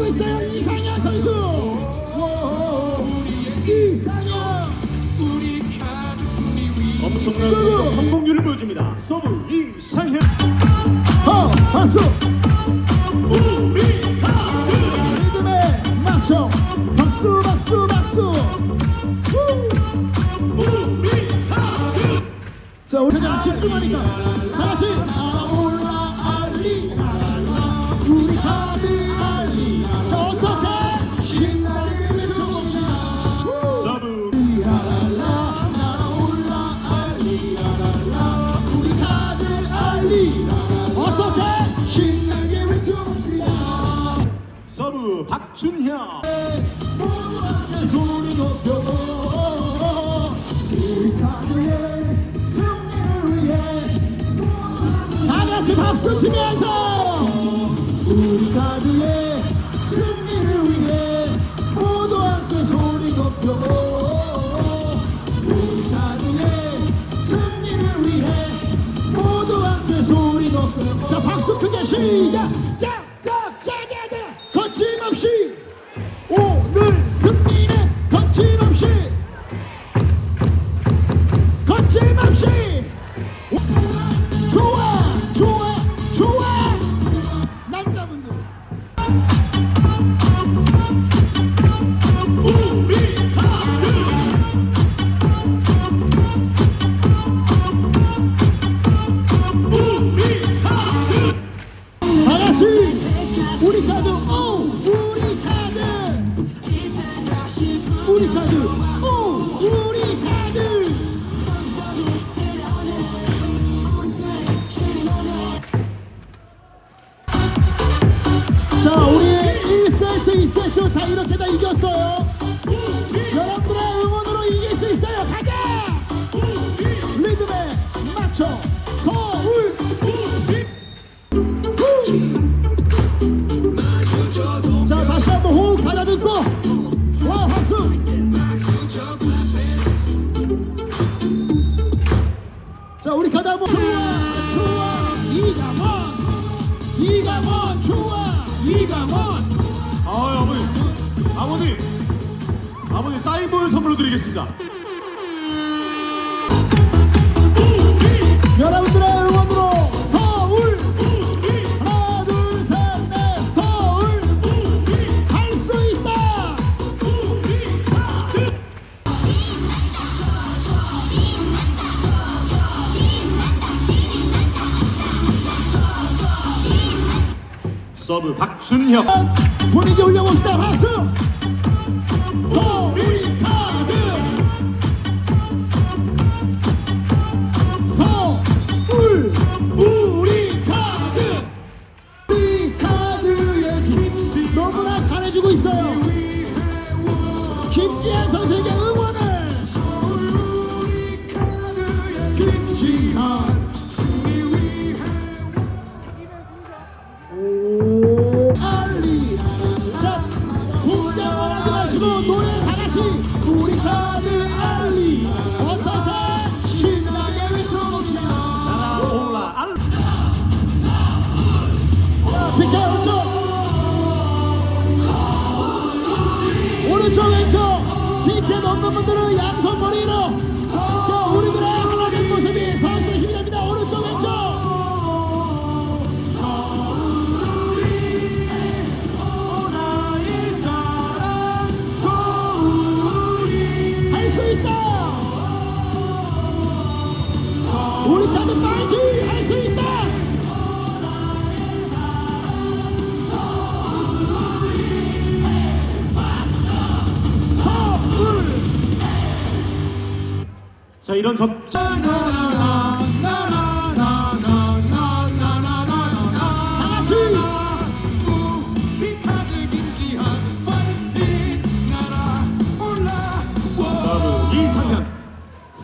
잘하고 있어요 이상현 선수 이상현 엄청난 공격 성공률을 보여줍니다. 서브 이상현. 어 박수 우리 카드. 리듬에 맞춰 박수 박수 박수 후. 우리 카드. 자 우리 그냥 집중하니까 다 같이 아올라 알리 박준현. 다 같이 박수 치면서 우리 카드의 승리를 위해 모두 함께 소리 높여 우리 카드의 승리를 위해 모두 함께 소리 높여 자 박수 크게 시작 짝 우리 카드 오! 우리 카드 우리 카드 오! 우리 카드 자 우리 1세트 2세트 다 이렇게 다 이겼어요. 여러분들의 응원으로 이길 수 있어요. 가자! 리듬에 맞춰 서울 이강원 좋아 이강원 아 어머니. 아버님. 아버님 사인볼을 선물로 드리겠습니다. 여러분들의 서브 박준혁. 분위기 올려봅시다. 박수! 서울 카드! 서울 우리 카드! 우리 카드의 김치 너무나 잘해주고 있어요. 김지현 선수에게 응원을 자 이런 접점